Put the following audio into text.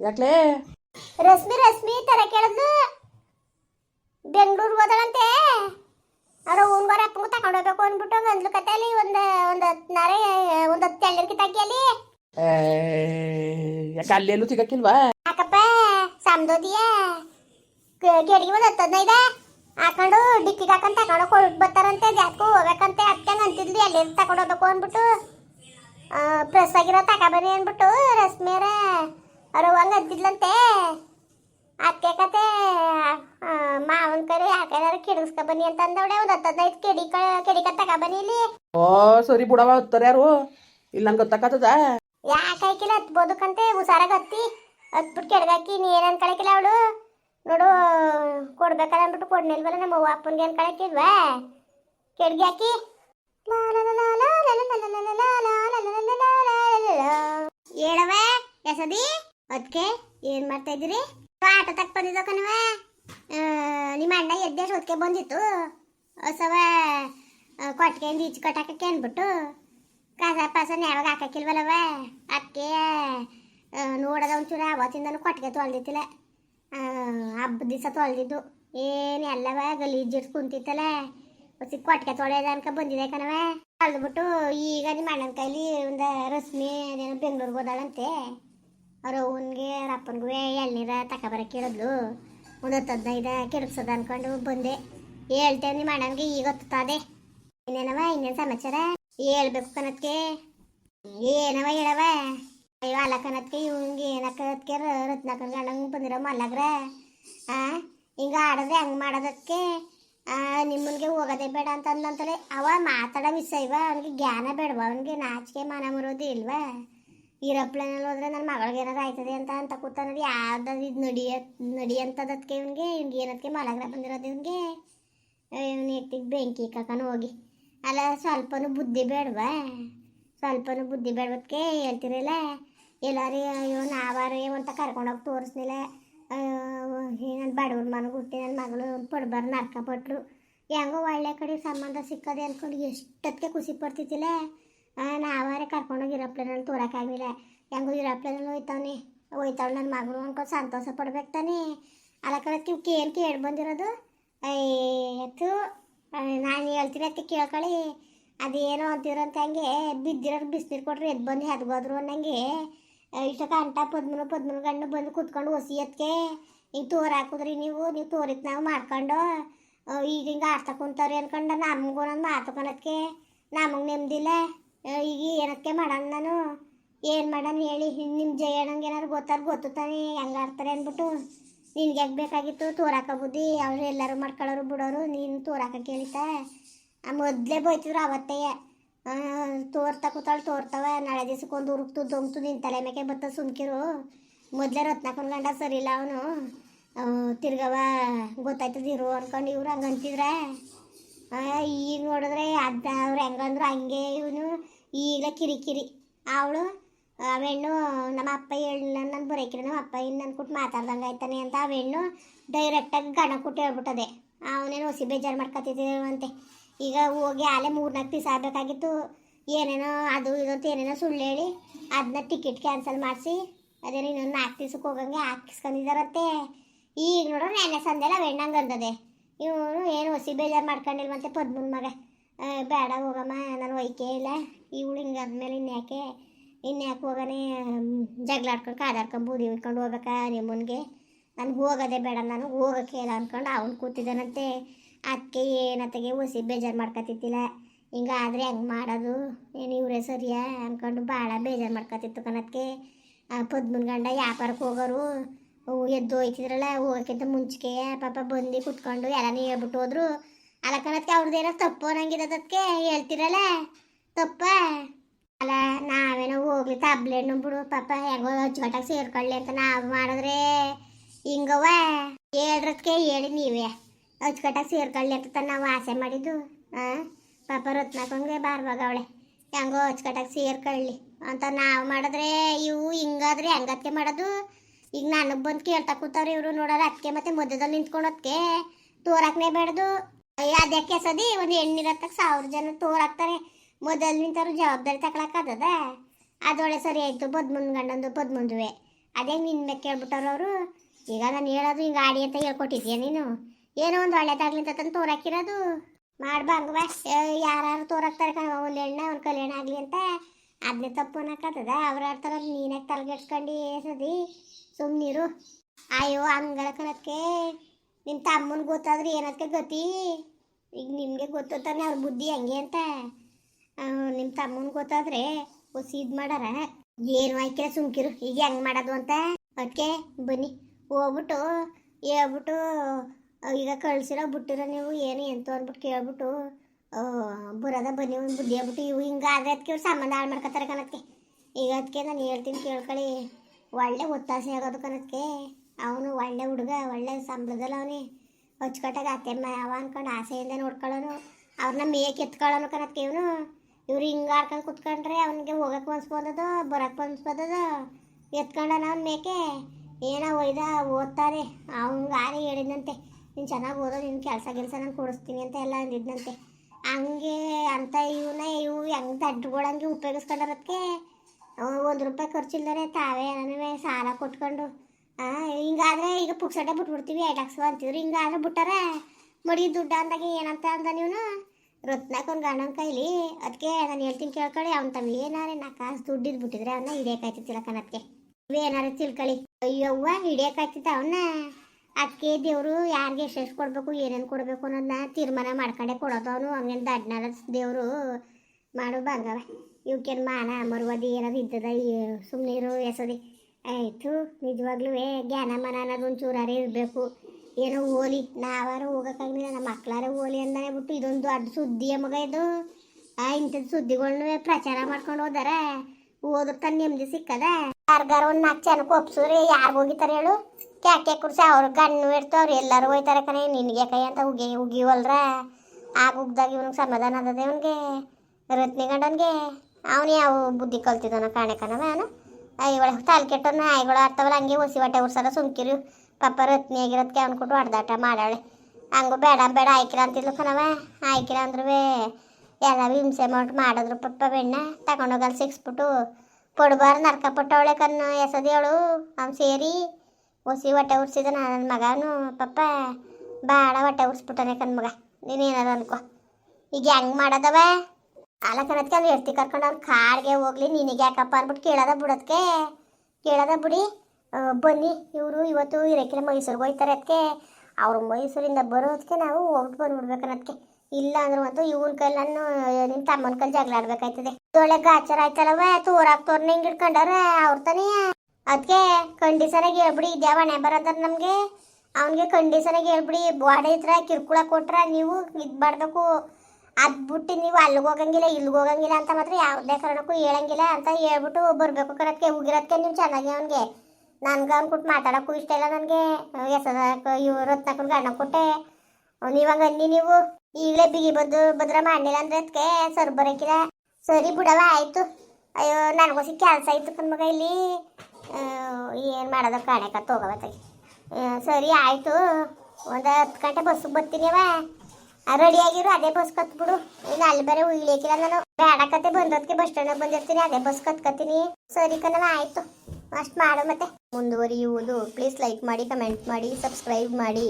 ಯಾಕ್ಲೇ? ರಶ್ಮಿ ರಶ್ಮಿ ತರ ಕೇಳಿದ್ಲು ಬೆಂಗಳೂರು ಹೋದಳಂತೆ. ಅವ್ರ ಊನ್ಗೋರ ಅಪ್ಪಂಗೂ ತಗೊಂಡು ಹೋಗ್ಬೇಕು ಅಂದ್ಬಿಟ್ಟು ಗಂದ್ಲು ಕತೆಯಲ್ಲಿ ಒಂದು ಒಂದು ಹತ್ತು ನಾರೆ ಒಂದು ಹತ್ತು ಎಳ್ಳರ್ಕಿ ತಗ್ಗಿಯಲ್ಲಿ ಯಾಕೆ ಅಲ್ಲೆಲ್ಲೂ ಸಿಗಕ್ಕಿಲ್ವಾ? ಯಾಕಪ್ಪ ಸಮದೋದಿಯ ಗೆಡಿಗೆ ಒಂದು ಹತ್ತು ಹದಿನೈದ. ಹಾಕೊಂಡು ಡಿಕ್ಕಿಗೆ ಹಾಕೊಂಡು ತಗೊಂಡು ಕೊಟ್ಟು ಬರ್ತಾರಂತೆ ಜಾತ್ಕು ಹೋಗ್ಬೇಕಂತೆ. ಅದಕ್ಕೆ ಅಂತಿದ್ಲು ಎಲ್ಲಿ ತಗೊಂಡೋಗ್ಬೇಕು ಅಂದ್ಬಿಟ್ಟು. ಪ್ರೆಸ್ ಆಗಿರೋ ತಗೊಬನ್ನಿ ಅಂದ್ಬಿಟ್ಟು ರಶ್ಮಿಯರ ಅವ್ರು ಹಂಗೆ ಅಂತಿದ್ಲಂತೆ ಅದಕ್ಕೆ ಕತೆ ಮಾವನ ಕರೆ ಯಾಕೆನಾರು ಕೆಡಿಸ್ಕೊ ಬನ್ನಿ ಅಂತ ಅಂದವಳೆ ಒಂದು ಹತ್ತು ಹದಿನೈದು ಕೆಡಿ ಕೆಡಿಕ ತಗೊಬನ್ನಿ ಇಲ್ಲಿ ಓ ಸರಿ ಬಿಡವ ಹತ್ತಾರ ಯಾರು ಇಲ್ಲಿ ನಂಗೆ ಗೊತ್ತಾಕತ್ತದ ಯಾಕಾಯ್ಕಿಲ್ಲ ಹತ್ಬೋದಕ್ಕಂತೆ ಹುಷಾರಾಗ ಹತ್ತಿ ಹತ್ಬಿಟ್ಟು ಕೆಡ್ಗಾಕಿ ನೀ ಏನು ಅನ್ಕೊಳಕಿಲ್ಲ ಅವಳು ನೋಡು ಕೊಡ್ಬೇಕಲ್ಲ ಅಂದ್ಬಿಟ್ಟು ಕೊಡ್ನಿಲ್ವಲ್ಲ ನಮ್ಮ ಅವ್ವ ಅಪ್ಪನಿಗೆ ಅನ್ಕೊಳಕಿಲ್ವಾ ಕೆಡ್ಗಿ ಹಾಕಿ ಹೇಳವ ಎಸದಿ ಅದಕ್ಕೆ ಏನ್ ಮಾಡ್ತಾ ಇದ್ದೀರಿ? ಆಟ ತಕ್ಕ ಬಂದಿದ್ದ ಕಣವ ನಿಮ್ಮ ಅಣ್ಣ ಎದ್ದೆ ಹೊತ್ಕೆ ಬಂದಿತ್ತು. ಹೊಸವ ಕೊಟ್ಟಿಗೆಯಿಂದ ಈಚ್ ಕಟ್ಟಾಕಕ್ಕೆ ಅಂದ್ಬಿಟ್ಟು ಕಸ ಪಸ ಯಾವಾಗ ಹಾಕಕ್ಕಿಲ್ವಲ್ಲವ? ಅದಕ್ಕೆ ನೋಡದ ಒಂಚೂರು ಅವತ್ತಿಂದನೂ ಕೊಟ್ಟಿಗೆ ತೊಳೆದಿತ್ತಿಲ್ಲ. ಹಬ್ಬದ ದಿವಸ ತೊಳ್ದಿದ್ದು. ಏನು ಎಲ್ಲವ ಗಲೀಜಿಟ್ಟು ಕುಂತಿತ್ತಲ್ಲ? ಹೊಸಿ ಕೊಟ್ಟಿಗೆ ತೊಳೆದ ಅನ್ಕ ಬಂದಿದೆ ಕಣವ ತೊಳೆದ್ಬಿಟ್ಟು ಈಗ ನಿಮ್ಮ ಅಣ್ಣನ ಕೈಲಿ ಒಂದು ರಶ್ಮಿ ಅದೇನೋ ಬೆಂಗ್ಳೂರಿಗೆ ಹೋದಾಳಂತೆ. ಅವ್ರ ಅವನಿಗೆ ಅವ್ರ ಅಪ್ಪನಿಗೂ ಎಳ್ನೀರ ತಕ ಬರ ಒಂದು ಹತ್ತು ಹದಿನೈದು ಅನ್ಕೊಂಡು ಬಂದೆ. ಹೇಳ್ತೇನೆ ಅಣ್ಣನಿಗೆ ಈಗ ಹೊತ್ತದೆ ಇನ್ನೇನವ, ಇನ್ನೇನು ಸಮಾಚಾರ? ಹೇಳ್ಬೇಕು ಕನತ್ಕೆ ಏನವ ಹೇಳವ? ಅಯ್ಯೋ, ಅಲ್ಲ ಕನತ್ಕೆ ಇವಂಗೆ ಏನಕ್ಕೆ ರತ್ನಾಕನ್ ಗಂಡಂಗೆ ಬಂದಿರೋ ಮಲ್ಲಗ್ರ? ಆ, ಹಿಂಗ ಆಡೋದೆ ಹಂಗೆ ಮಾಡೋದಕ್ಕೆ? ನಿಮ್ಮನ್ಗೆ ಹೋಗೋದೇ ಬೇಡ ಅಂತ ಅಂದಂತಲೇ ಅವ ಮಾತಾಡೋ ಮಿಸ್ ಇವ, ಅವನಿಗೆ ಜ್ಞಾನ ಬೇಡವಾ. ಅವನಿಗೆ ನಾಚಿಕೆ, ಮನ ಮರೋದು ಇಲ್ವಾ? ಏರೋಪ್ಲೇನಲ್ಲಿ ಹೋದ್ರೆ ನನ್ನ ಮಗಳಿಗೆ ಏನಾದ್ರು ಆಯ್ತದೆ ಅಂತ ಅಂತ ಕೂತಾನದು ಯಾವ್ದಾದ್ರು ಇದು ನಡಿಯ ನಡಿ ಅಂತದಕ್ಕೆ ಇವನಿಗೆ, ಇವ್ನಿಗೆ ಏನದಕ್ಕೆ ಮಲಗ್ರ ಬಂದಿರೋದು ಇವನಿಗೆ. ಇವನು ಎತ್ತಿಗೆ ಬೆಂಕಿ ಕಾಕನ ಹೋಗಿ. ಅಲ್ಲ, ಸ್ವಲ್ಪನೂ ಬುದ್ಧಿ ಬೇಡವಾ? ಸ್ವಲ್ಪನೂ ಬುದ್ಧಿ ಬೇಡವತ್ಕೆ ಹೇಳ್ತಿರಲ್ಲ ಎಲ್ಲಾರು, ಅಯ್ಯೋ, ನಾವಾರು ಅಂತ ಕರ್ಕೊಂಡೋಗಿ ತೋರಿಸ್ನಿಲ್ಲ ನನ್ನ ಬಡವ್ರ ಮನೆಗೆ ಹುಟ್ಟಿ ನನ್ನ ಮಗಳು ಪಡ್ಬಾರ ನರ್ಕ ಪಟ್ರು ಹೆಂಗೋ ಒಳ್ಳೆ ಕಡೆ ಸಂಬಂಧ ಸಿಕ್ಕದೆ ಅಂದ್ಕೊಂಡು ಎಷ್ಟೊತ್ತಿಗೆ ಖುಷಿ ಪಡ್ತಿದ್ದಿಲ್ಲ. ನಾವಾರೆ ಕರ್ಕೊಂಡೋಗಿ ಇರೋಪ್ಲೇನಲ್ಲಿ ತೋರಕ್ಕಾಗಲಿಲ್ಲ ಹೆಂಗೋ ಇರೋಪ್ಲೇನಲ್ಲಿ ಹೋಯ್ತಾವನಿ. ಹೋಯ್ತಾವಳು ನನ್ನ ಮಗಳು ಅನ್ಕೊಂಡು ಸಂತೋಷ ಪಡ್ಬೇಕು ತಾನೇ. ಅಲ್ಲ ಕೇಳಿ ಏನು ಕೇಳಿ ಬಂದಿರೋದು? ಅಯ್ಯತ್ತು ನಾನು ಹೇಳ್ತೀನಿ ಅಂತ ಕೇಳ್ಕೊಳ್ಳಿ. ಅದೇನೋ ಅಂತೀರಂತ ಹಂಗೆ ಬಿದ್ದಿರೋರು ಬಿಸಿನೀರು ಕೊಟ್ರೆ ಎದ್ದು ಬಂದು ಹೆದ್ಗೋದ್ರು ಅನ್ನಂಗೆ. ಇಷ್ಟ ಗಂಟ ಪದ್ಮನು ಪದ್ಮನ ಗಂಡು ಬಂದು ಕುತ್ಕೊಂಡು ಹೊಸಿ ಎತ್ಕೆ ಈಗ ತೋರ ಹಾಕಿದ್ರಿ ನೀವು ನೀವು ತೋರಿತ್ ನಾವು ಮಾಡ್ಕೊಂಡು. ಈಗ ಹಿಂಗೆ ಆಡ್ತಾ ಕುಂತವ್ರಿ ಅನ್ಕೊಂಡು ನಮಗೂ ನನ್ನ ಮಾತುಕೊಳಕ್ಕೆ ನಮಗೆ ನೆಮ್ಮದಿಲ್ಲ ಈಗ ಏನಕ್ಕೆ ಮಾಡೋಣ ನಾನು? ಏನು ಮಾಡೋಣ ಹೇಳಿ ನಿಮ್ಮ ಜಯಣ್ಣಂಗೆ ಏನಾದ್ರು ಗೊತ್ತಾರ ಗೊತ್ತು ತಾನೇ, ಹೆಂಗೆ ಆಡ್ತಾರೆ ಅಂದ್ಬಿಟ್ಟು. ನಿನ್ಗೆ ಯಾಕೆ ಬೇಕಾಗಿತ್ತು? ತೋರಾಕ ಬುದ್ಧಿ. ಅವ್ರು ಎಲ್ಲರೂ ಮಾಡ್ಕೊಳ್ಳೋರು ಬಿಡೋರು. ನೀನು ತೋರಾಕ ಕೇಳಿತಾ? ಆ, ಮೊದಲೇ ಬೈತಿದ್ರು ಅವತ್ತೇ. ತೋರ್ತಾ ಕೂತಾಳು ತೋರ್ತಾವ. ನಾಳೆ ದಿವ್ಸಕ್ಕೆ ಒಂದು ಉರುಕ್ತು, ದೊಂಗ್ತು ನಿನ್ನ ತಲೆ ಮೇಕೆ ಬತ್ತ ಸುಮ್ಕಿರು. ಮೊದಲೇ ರತ್ನಾಕೊಂಡ್ ಗಂಡ ಸರಿಲ್ಲ ಅವನು. ತಿರ್ಗವ, ಗೊತ್ತಾಯ್ತದ ಇರು ಅನ್ಕೊಂಡು ಇವ್ರು ಹಂಗೆ ಈಗ ನೋಡಿದ್ರೆ ಅದ ಅವ್ರು ಹೆಂಗಂದ್ರು ಹಂಗೆ ಇವನು ಈಗ ಕಿರಿಕಿರಿ. ಅವಳು ಅವೆಣ್ಣು ನಮ್ಮ ಅಪ್ಪ ಹೇಳಿಲ್ಲ ನಾನು ಬರೋಕಿಲ್ಲ ನಮ್ಮ ಅಪ್ಪ ಇನ್ನು ಅನ್ಕೊಟ್ಟು ಮಾತಾಡ್ದಂಗೆ ಆಯ್ತಾನೆ ಅಂತ ಅವೆಣ್ಣು ಡೈರೆಕ್ಟಾಗಿ ಗಣ ಕೊಟ್ಟು ಹೇಳ್ಬಿಟ್ಟದೆ. ಅವನೇನು ಹೊಸಿ ಬೇಜಾರು ಮಾಡ್ಕೊತಿದ್ದೇವಂತೆ ಈಗ ಹೋಗಿ ಆಲೆ ಮೂರ್ನಾಲ್ಕು ಪೀಸ್ ಆಗಬೇಕಾಗಿತ್ತು. ಏನೇನೋ ಅದು ಇದು ಅಂತ ಏನೇನೋ ಸುಳ್ಳು ಹೇಳಿ ಅದನ್ನ ಟಿಕೆಟ್ ಕ್ಯಾನ್ಸಲ್ ಮಾಡಿಸಿ ಅದೇನೋ ಇನ್ನೊಂದು ನಾಲ್ಕು ದಿವ್ಸಕ್ಕೆ ಹೋಗಂಗೆ ಹಾಕಿಸ್ಕೊಂಡಿದ್ದಾರಂತೆ ಈಗ ನೋಡ್ರೆ ನೆನ್ನೆ ಸಂದೆಲ್ಲ ವೆಣ್ಣಂಗೆ ಅಂದದೆ. ಇವನು ಏನು ಹೊಸಿ ಬೇಜಾರು ಮಾಡ್ಕೊಂಡಿಲ್ವಂತೆ ಪದ್ಮನ ಮಗ. ಬೇಡ ಹೋಗಮ್ಮ, ನಾನು ಒಯ್ಕೆ ಇಲ್ಲ. ಇವಳು ಹಿಂಗೆ ಆದ್ಮೇಲೆ ಇನ್ಯಾಕೆ ಇನ್ಯಾಕೆ ಹೋಗನೆ ಜಗಳ ಆಡ್ಕೊಂಡು ಕಾದಾಡ್ಕೊಂಡು ಬೂದಿ ಉಯ್ಕೊಂಡು ಹೋಗ್ಬೇಕಾ ನಿಮ್ಮನಿಗೆ? ನಾನು ಹೋಗೋದೇ ಬೇಡ ನಾನು ಹೋಗೋಕೆ ಇಲ್ಲ ಅಂದ್ಕೊಂಡು ಅವ್ನು ಕೂತಿದ್ದಾನಂತೆ ಅದಕ್ಕೆ ಏನತ್ತಗೆ ಹೊಸಿ ಬೇಜಾರು ಮಾಡ್ಕೊತಿದ್ದಿಲ್ಲ ಹಿಂಗಾದ್ರೆ ಹೆಂಗೆ ಮಾಡೋದು? ಏನು ಇವರೇ ಸರಿಯಾ ಅಂದ್ಕೊಂಡು ಭಾಳ ಬೇಜಾರು ಮಾಡ್ಕೊತಿತ್ತು ಕಣಕ್ಕೆ ಪದ್ಮನ ಗಂಡ ವ್ಯಾಪಾರಕ್ಕೆ ಹೋಗೋರು? ಎದ್ದು ಹೋಯ್ತಿದ್ರಲ್ಲ, ಹೋಗೋಕ್ಕಿಂತ ಮುಂಚೆಗೆ ಪಾಪ ಬಂದು ಕುತ್ಕೊಂಡು ಎಲ್ಲಾನು ಹೇಳ್ಬಿಟ್ಟು ಹೋದ್ರು. ಅಲ್ಲ ಕಣಕ್ಕೆ ಅವ್ರದ್ದೇನೋ ತಪ್ಪು ಅನ್ನಂಗಿರೋದಕ್ಕೆ ಹೇಳ್ತಿರಲ್ಲ? ತಪ್ಪ? ಅಲ್ಲ, ನಾವೇನೋ ಹೋಗ್ಲಿ, ತಬ್ಲೆಣ್ಣು ಬಿಡು, ಪಾಪ ಹೆಂಗೋ ಅಚ್ಚುಕಟ್ಟಾಗಿ ಸೇರ್ಕೊಳ್ಳಿ ಅಂತ ನಾವು ಮಾಡಿದ್ರೆ ಹಿಂಗವ ಹೇಳ್ರದಕ್ಕೆ ಹೇಳಿ ನೀವೇ. ಅಚ್ಚುಕಟ್ಟಾಗಿ ಸೇರ್ಕೊಳ್ಳಿ ಅಂತ ನಾವು ಆಸೆ ಮಾಡಿದ್ದು. ಹಾಂ ಪಾಪ ರತ್ನಾಕೊಂಡ್ಗೆ ಬಾರ್ವಾಗ ಅವಳೆ. ಹೆಂಗೋ ಅಚ್ಚುಕಟ್ಟಾಗಿ ಸೇರ್ಕೊಳ್ಳಿ ಅಂತ ನಾವು ಮಾಡಿದ್ರೆ ಇವು ಹಿಂಗಾದ್ರೆ ಹೆಂಗತ್ಕೆ ಮಾಡೋದು? ಈಗ ನನಗೆ ಬಂದು ಕೇಳ್ತಾ ಕೂತವ್ರು ಇವರು ನೋಡೋರು ಅದಕ್ಕೆ ಮತ್ತೆ ಮಧ್ಯದಲ್ಲಿ ನಿಂತ್ಕೊಳೋದಕ್ಕೆ ತೋರಕ್ನೇ ಬೇಡದು. ಅದಕ್ಕೆ ಸದಿ ಒಂದು ಹೆಣ್ಣಿರತ್ತಕ್ಕೆ ಸಾವಿರ ಜನ ತೋರಾಕ್ತಾರೆ. ಮೊದಲು ನಿಂತವ್ರು ಜವಾಬ್ದಾರಿ ತಗೊಳಕ್ಕಾಗದ ಅದೊಳೆ ಸರಿ ಆಯಿತು ಬದ್ಮುನ್ ಗಂಡಂದು ಬದ್ಮುಂದುವೆ ಅದೇ ನಿನ್ನ ಮೇಲೆ ಕೇಳ್ಬಿಟ್ಟವ್ರು ಅವರು. ಈಗ ನಾನು ಹೇಳೋದು ಹಿಂಗೆ ಆಡಿ ಅಂತ ಹೇಳ್ಕೊಟ್ಟಿದ್ಯಾ ನೀನು? ಏನೋ ಒಂದು ಒಳ್ಳೇದಾಗ್ಲಿ ಅಂತ ತೋರಾಕಿರೋದು. ಮಾಡ್ಬಂಗವ ಯಾರು ತೋರಾಕ್ತಾರೆ ಕಣ ಒಂದು ಎಣ್ಣೆ, ಒಂದು ಕಲ್ಯಾಣ ಆಗಲಿ ಅಂತ. ಅದನ್ನೇ ತಪ್ಪು ಅನ್ನಕತ್ತದ ಅವ್ರ ಆಡ್ತಾರ ನೀನಾಗ ತಲೆಗೆಡ್ಸ್ಕೊಂಡು ಸದಿ. ಸುಮ್ಮನಿರು ಅಯ್ಯೋ ಹಂಗಲ್ಲ ಕಣಕ್ಕೆ. ನಿಮ್ಮ ತಮ್ಮನ ಗೊತ್ತಾದ್ರೆ ಏನಕ್ಕೆ ಗತಿ? ಈಗ ನಿಮಗೆ ಗೊತ್ತಾನೆ ಅವ್ರ ಬುದ್ಧಿ ಹಂಗೆ ಅಂತ. ನಿಮ್ಮ ತಮ್ಮನ ಗೊತ್ತಾದ್ರೆ ಹೊಸ ಇದು ಮಾಡಾರ. ಏನು ಆಯ್ಕೆ ಸುಮ್ಕಿರು, ಈಗ ಹೆಂಗೆ ಮಾಡೋದು ಅಂತ? ಅದಕ್ಕೆ ಬನ್ನಿ, ಹೋಗ್ಬಿಟ್ಟು, ಹೇಳ್ಬಿಟ್ಟು ಈಗ ಕಳ್ಸಿರೋ ಬಿಟ್ಟಿರೋ ನೀವು ಏನು ಎಂತ ಅಂದ್ಬಿಟ್ಟು ಕೇಳ್ಬಿಟ್ಟು ಬರೋದ ಬನ್ನಿ, ಒಂದು ಬುದ್ಧಿ ಆಗ್ಬಿಟ್ಟು. ಇವು ಹಿಂಗಾದ್ರೆ ಅದಕ್ಕೆ ಇವ್ರು ಸಂಬಂಧ ಹಾಳು ಮಾಡ್ಕೊತಾರೆ ಕಣಕ್ಕೆ. ಈಗ ಅದಕ್ಕೆ ನಾನು ಹೇಳ್ತೀನಿ ಕೇಳ್ಕೊಳ್ಳಿ. ಒಳ್ಳೆ ಒತ್ತಾಸೆ ಆಗೋದು ಕನಕ್ಕೆ ಅವನು ಒಳ್ಳೆ ಹುಡುಗ, ಒಳ್ಳೆ ಸಂಬಳದಲ್ಲಿ ಅವನೇ. ಹೊಚ್ಕಟ್ಟಾಗ ಅತ್ತೆ ಅವ ಅನ್ಕೊಂಡು ಆಸೆಯಿಂದ ನೋಡ್ಕೊಳ್ಳೋನು. ಅವ್ರನ್ನ ಮೇಯಕ್ಕೆ ಎತ್ಕೊಳ್ಳೋನು ಕನಕ್ಕೆ ಇವನು. ಇವ್ರು ಹಿಂಗೆ ಆಡ್ಕೊಂಡು ಕುತ್ಕೊಂಡ್ರೆ ಅವನಿಗೆ ಹೋಗಕ್ಕೆ ಅನ್ಸ್ಬೋದದು ಬರಕ್ಕೆ ಅನ್ಸ್ಬೋದದ ಎತ್ಕೊಂಡನ ಅವ್ನ ಮೇಕೆ? ಏನೋ ಒಯ್ದ ಓದ್ತಾರೆ ಅವ್ನಿಗೆ ಆನೆ ಹೇಳಿದಂತೆ ನೀನು ಚೆನ್ನಾಗಿ ಓದೋ ನಿನ್ನ ಕೆಲಸ ಕೆಲಸ ನಾನು ಕೊಡಿಸ್ತೀನಿ ಅಂತ ಎಲ್ಲ ಅಂದಿದ್ದಂತೆ ಹಂಗೆ ಅಂತ ಇವನ್ನ ಇವು ಹೆಂಗೆ ದಡ್ಡುಗಳಂಗೆ ಉಪಯೋಗಿಸ್ಕೊಂಡರದಕ್ಕೆ ಒಂದು ರೂಪಾಯಿ ಖರ್ಚಿಲ್ದರೆ ತಾವೇ ಏನೇ ಸಾಲ ಕೊಟ್ಕೊಂಡು. ಹಿಂಗಾದ್ರೆ ಈಗ ಪುಕ್ಸಟ್ಟೆ ಬಿಟ್ಬಿಡ್ತೀವಿ ಲಕ್ಷ ಅಂತಿದ್ರು ಹಿಂಗಾದ್ರೆ ಬಿಟ್ಟಾರ ಮಡಿ ದುಡ್ಡು ಅಂದಾಗ ಏನಂತ ಅಂದ ನೀವುನು ರತ್ನಾಕೊಂದು ಗಂಡನ ಕೈಲಿ. ಅದಕ್ಕೆ ನಾನು ಹೇಳ್ತೀನಿ ಕೇಳ್ಕೊಳ್ಳಿ, ಅವ್ನ ತಮ್ಮ ಏನಾರೇ ನಾ ಕಾಸು ದುಡ್ಡಿದ್ ಬಿಟ್ಟಿದ್ರೆ ಅವನ್ನ ಹಿಡಿಯೋಕಾಯ್ತಿತ್ತಿಲ್ಲ ಕಣಕ್ಕೆ ಏನಾರ ತಿಳ್ಕೊಳ್ಳಿ. ಅಯ್ಯವ್ವ ಹಿಡಿಯೋಕಾಯ್ತಿತ್ತ ಅವನ್ನ ಅದಕ್ಕೆ ದೇವರು ಯಾರಿಗೆ ಎಷ್ಟೆಷ್ಟು ಕೊಡಬೇಕು, ಏನೇನು ಕೊಡಬೇಕು ಅನ್ನೋದನ್ನ ತೀರ್ಮಾನ ಮಾಡ್ಕೊಂಡೆ ಕೊಡೋದು ಅವನು. ಹಂಗೆ ದಡ್ಡನಾರ ದೇವರು ಮಾಡು ಬಂಗವ ಇವಕ್ಕೇನು ಮಾನ ಮರುವದಿ ಏನದು ಇದ್ದದ ಸುಮ್ಮನೆ ಇರು ಎಸದಿ. ಆಯಿತು, ನಿಜವಾಗ್ಲೂ ಜ್ಞಾನ ಮನ ಅನ್ನೋದು ಒಂಚೂರಾರೇ ಇರಬೇಕು. ಏನೋ ಓಲಿ, ನಾವಾರು ಹೋಗೋಕ್ಕಾಗಲಿಲ್ಲ, ನಮ್ಮ ಮಕ್ಕಳಾರ ಓಲಿ ಅಂದಾನೆ ಬಿಟ್ಟು ಇದೊಂದು ದೊಡ್ಡ ಸುದ್ದಿಯ ಮಗ ಇದು. ಆ ಇಂಥದ್ದು ಸುದ್ದಿಗಳನ್ನ ಪ್ರಚಾರ ಮಾಡ್ಕೊಂಡು ಹೋದಾರ. ಹೋದ್ರ ತನ್ನ ನೆಮ್ಮದಿ ಸಿಕ್ಕದ. ಯಾರ್ಗಾರ ಒಂದು ನಾಲ್ಕು ಜನಕ್ಕೆ ಒಪ್ಸಿದ್ರೆ ಯಾರು ಹೋಗಿತಾರೆ ಹೇಳು. ಕ್ಯಾಕೆ ಕುರ್ಸಿ ಅವ್ರ ಗಣ್ಣು ಇಡ್ತು ಅವ್ರು ಎಲ್ಲರೂ ಹೋಯ್ತಾರೆ ಕಣೆ, ನಿನಗೆ ಕೈ ಅಂತ ಉಗಿ ಉಗಿವಲ್ರ ಆಗ ಉಗ್ದಾಗ ಇವ್ನಿಗೆ ಸಮಾಧಾನ ಅದದೆ ಅವನಿಗೆ ರತ್ನಿ ಗಂಡನ್ಗೆ ಅವನು ಯಾವ ಬುದ್ಧಿ ಕಲ್ತಿದ್ದಾನ ಕಾಣೆ ಕಣವ ಅವನು. ಇವಳ ತಾಲ್ ಕೆಟ್ಟ ನಾಯಿಗಳು ಆಡ್ತಾವಲ್ಲ ಹಂಗೆ ಹೊಸಿ ಹೊಟ್ಟೆ ಉರ್ಸಲ್ಲ ಸುಮ್ಕಿರಿ. ಪಾಪ ರತ್ನಿ ಆಗಿರೋದಕ್ಕೆ ಅವ್ನು ಕೊಟ್ಟು ಹೊಡೆದಾಟ ಮಾಡಾಳೆ ಹಂಗು ಬೇಡ ಬೇಡ, ಆಯ್ಕಿಲ್ಲ ಅಂತಿದ್ಲು ಕಣವ. ಆಯ್ಕಿಲ್ಲ ಅಂದ್ರೂ ಎಲ್ಲ ಹಿಂಸೆ ಮಾಡಿ ಮಾಡಿದ್ರು ಪಪ್ಪ ಬೆಣ್ಣ. ತಗೊಂಡೋಗಲ್ಲಿ ಸಿಕ್ಸ್ಬಿಟ್ಟು ಪಡ್ಬಾರ ನರ್ಕ ಪಟ್ಟವಳೆ ಕಣ್ಣು ಎಸದೇವಳು ಅವ್ನು ಸೇರಿ ಹೊಸಿ ಹೊಟ್ಟೆ ಉರ್ಸಿದ ನನ್ನ ಮಗನು. ಪಪ್ಪ ಭಾಳ ಹೊಟ್ಟೆ ಉರ್ಸ್ಬಿಟ್ಟಾನೆ ಕಣ್ಮಗ ನೀನೇನಾರು ಅನ್ಕೋ. ಈಗ ಹೆಂಗೆ ಮಾಡೋದವ? ಅಲ್ಲ ಕಣದ್ಕೆ ಅಲ್ಲಿ ಎಷ್ಟು ಕರ್ಕೊಂಡು ಅವ್ನು ಕಾಡ್ಗೆ ಹೋಗ್ಲಿ, ನಿನಗೆ ಯಾಕಪ್ಪ ಅಂದ್ಬಿಟ್ಟು ಕೇಳೋದ ಬಿಡೋದಕ್ಕೆ ಕೇಳೋದ ಬಿಡಿ. ಬನ್ನಿ, ಇವರು ಇವತ್ತು ಇರಕ್ಕಿಲ್ಲ ಮೈಸೂರಿಗೆ ಹೋಯ್ತಾರೆ ಅದಕ್ಕೆ ಅವ್ರು ಮೈಸೂರಿಂದ ಬರೋದಕ್ಕೆ ನಾವು ಹೋಗ್ಬಿಟ್ಟು ಬಂದ್ಬಿಡ್ಬೇಕು ಅನ್ನೋದಕ್ಕೆ ಇಲ್ಲ ಅಂದ್ರೆ ಮತ್ತು ಇವನ್ ಕೈಲಿ ನಾನು ನಿಮ್ಮ ತಮ್ಮನ ಕೈಲಿ ಜಗಳ ಆಡ್ಬೇಕಾಯ್ತದೆ. ಒಳ್ಳೆ ಗಾಚಾರ ಆಯ್ತಲ್ಲವ ತೋರಾಕ್ ತೋರ್ನ ಹಿಂಗೆ ಇಟ್ಕೊಂಡವ್ರೆ, ಅವ್ರ ತಾನೇ. ಅದಕ್ಕೆ ಕಂಡೀಸನಾಗಿ ಹೇಳ್ಬಿಡಿ, ಇದ್ಯಾವ ಹಣೆ ಬರೋದಾರ ನಮಗೆ? ಅವನಿಗೆ ಕಂಡೀಸನಾಗಿ ಹೇಳ್ಬಿಡಿ ಬಾಡಿ ಹತ್ರ ಕಿರ್ಕುಳ ಕೊಟ್ರ ನೀವು ಇದು ಮಾಡಬೇಕು ಅದ್ ಬಿಟ್ಟು ನೀವು ಅಲ್ಲಿಗೆ ಹೋಗಂಗಿಲ್ಲ, ಇಲ್ಲಿಗೆ ಹೋಗಂಗಿಲ್ಲ ಅಂತ ಮಾತ್ರ ಯಾವುದೇ ಕಾರಣಕ್ಕೂ ಹೇಳಂಗಿಲ್ಲ ಅಂತ ಹೇಳ್ಬಿಟ್ಟು ಬರಬೇಕು ಕರತ್ಕೆ ಹೋಗಿರೋದಕ್ಕೆ ನೀವು ಚೆನ್ನಾಗಿ ಅವನಿಗೆ. ನನ್ಗೆ ಅವ್ನು ಕೊಟ್ಟು ಮಾತಾಡೋಕ್ಕೂ ಇಷ್ಟ ಇಲ್ಲ ನನಗೆ. ಎಸದ ಇವ್ರು ರತ್ನಕೊಂಡು ಗಂಡ ಕೊಟ್ಟೆ. ನೀವಾಗ ಅನ್ನಿ ನೀವು? ಈಗಲೇ ಬಿಗಿ ಬಂದು ಭದ್ರ ಮಾಡಲಿಲ್ಲ ಅಂದ್ರೆ ಅದಕ್ಕೆ ಸರ್ ಬರೋಕಿಲ್ಲ ಸರಿ ಬಿಡವ ಆಯಿತು. ಅಯ್ಯೋ ನನಗೋಸಿ ಕೆಲಸ ಇತ್ತು ಕಣ್ಮಗ ಇಲ್ಲಿ. ಏನು ಮಾಡೋದು ಕಾಣೆಕತ್ತು ಹೋಗವತ್ತಾಗಿ ಸರಿ, ಆಯಿತು. ಒಂದು ಹತ್ತು ಗಂಟೆ ಬಸ್ಸಿಗೆ ಬರ್ತೀನಿವ ರೆಡಿ ಆಗಿರು, ಅದೇ ಬಸ್ ಕತ್ಬಿಡು. ಇನ್ನು ಅಲ್ಲಿ ಬೇರೆ ಉಯ್ಲಿಕ್ಕಿಲ್ಲ ನಾನು. ಬೇಡಕತ್ತೆ ಬಂದೋದಕ್ಕೆ ಬಸ್ ಸ್ಟ್ಯಾಂಡ್ ಬಂದಿರ್ತೀನಿ. ಅದೇ ಬಸ್ ಕತ್ಕತ್ತೀನಿ. ಸರಿ ಕಣವ ಆಯ್ತು. ಅಷ್ಟು ಮಾಡು ಮತ್ತೆ. ಮುಂದುವರಿಯುವುದು. ಪ್ಲೀಸ್ ಲೈಕ್ ಮಾಡಿ ಕಮೆಂಟ್ ಮಾಡಿ ಸಬ್ಸ್ಕ್ರೈಬ್ ಮಾಡಿ.